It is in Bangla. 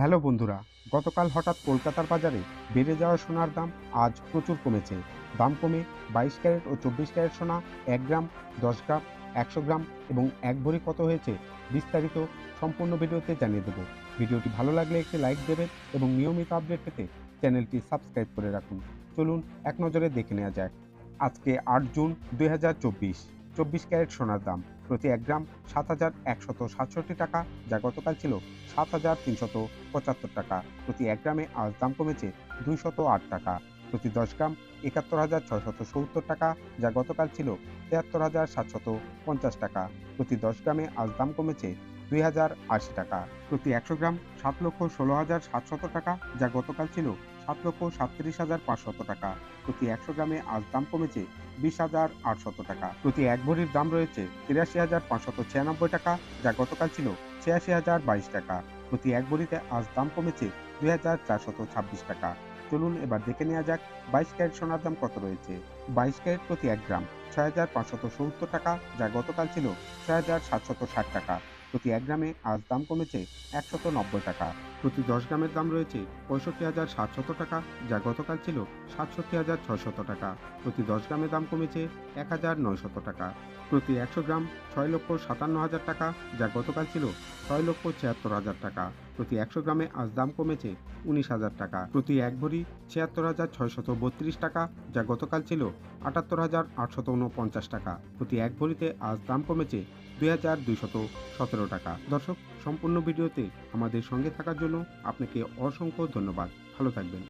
হ্যালো বন্ধুরা, গতকাল হঠাৎ কলকাতার বাজারে বেড়ে যাওয়া সোনার দাম আজ প্রচুর কমেছে। দাম কমে বাইশ ক্যারেট ও চব্বিশ ক্যারেট সোনা, এক গ্রাম, দশ গ্রাম, একশো গ্রাম এবং এক ভরি কত হয়েছে বিস্তারিত সম্পূর্ণ ভিডিওতে জানিয়ে দেবো। ভিডিওটি ভালো লাগলে একটি লাইক দেবেন এবং নিয়মিত আপডেট পেতে চ্যানেলটি সাবস্ক্রাইব করে রাখুন। চলুন এক নজরে দেখে নেওয়া যাক। আজকে আট জুন দু হাজার চব্বিশ। চব্বিশ ক্যারেট সোনার দাম। প্রতি এক গ্রাম সাত হাজার একশত সাতষট্টি টাকা, যা গতকাল ছিল সাত হাজার তিনশত পঁচাত্তর টাকা। প্রতি এক গ্রামে আজ দাম কমেছে দুইশত আট টাকা। প্রতি দশ গ্রাম একাত্তর হাজার ছয়শত সত্তর টাকা, যা গতকাল ছিল তেহাত্তর হাজার সাতশত পঞ্চাশ টাকা। প্রতি দশ গ্রামে আজ দাম কমেছে দুই হাজার আশি টাকা। প্রতি একশো গ্রাম সাত লক্ষ ষোলো হাজার সাতশত টাকা, যা গতকাল ছিল সাত লক্ষ সাতত্রিশ হাজার পাঁচশত টাকা। প্রতি একশো গ্রামে আজ দাম কমেছে বিশ হাজার আটশত টাকা। প্রতি এক ভরির দাম রয়েছে তিরাশি হাজার পাঁচশত ছিয়ানব্বই টাকা, যা গতকাল ছিল ছিয়াশি হাজার বাইশ টাকা। প্রতি এক ভরিতে আজ দাম কমেছে দুই হাজার চারশত ছাব্বিশ টাকা। চলুন এবার দেখে নেওয়া যাক বাইশ ক্যারেট সোনার দাম কত রয়েছে। বাইশ ক্যারেট প্রতি এক গ্রাম ছয় হাজার পাঁচশত সত্তর টাকা, যা গতকাল ছিল ছয় হাজার সাতশত ষাট টাকা। প্রতি এক গ্রামে আজ দাম কমেছে একশত নব্বই টাকা। প্রতি দশ গ্রামের দাম রয়েছে পঁয়ষট্টি হাজার সাতশত টাকা, যা গতকাল ছিল সাতষট্টি হাজার ছয়শত টাকা। প্রতি দশ গ্রামের দাম কমেছে এক হাজার নয়শত টাকা। প্রতি একশো গ্রাম ছয় লক্ষ সাতান্ন হাজার টাকা, যা গতকাল ছিল ছয় লক্ষ ছিয়াত্তর হাজার টাকা। প্রতি একশো গ্রামে আজ দাম কমেছে উনিশ হাজার টাকা। প্রতি এক ভরি ছিয়াত্তর হাজার ছয়শত বত্রিশ টাকা, যা গতকাল ছিল আটাত্তর হাজার আটশত উনপঞ্চাশ টাকা। প্রতি এক ভরিতে আজ দাম কমেছে দুই হাজার দুইশত সতেরো টাকা। দর্শক, সম্পূর্ণ ভিডিওতে আমাদের সঙ্গে থাকার জন্য আপনাকে অসংখ্য ধন্যবাদ। ভালো থাকবেন।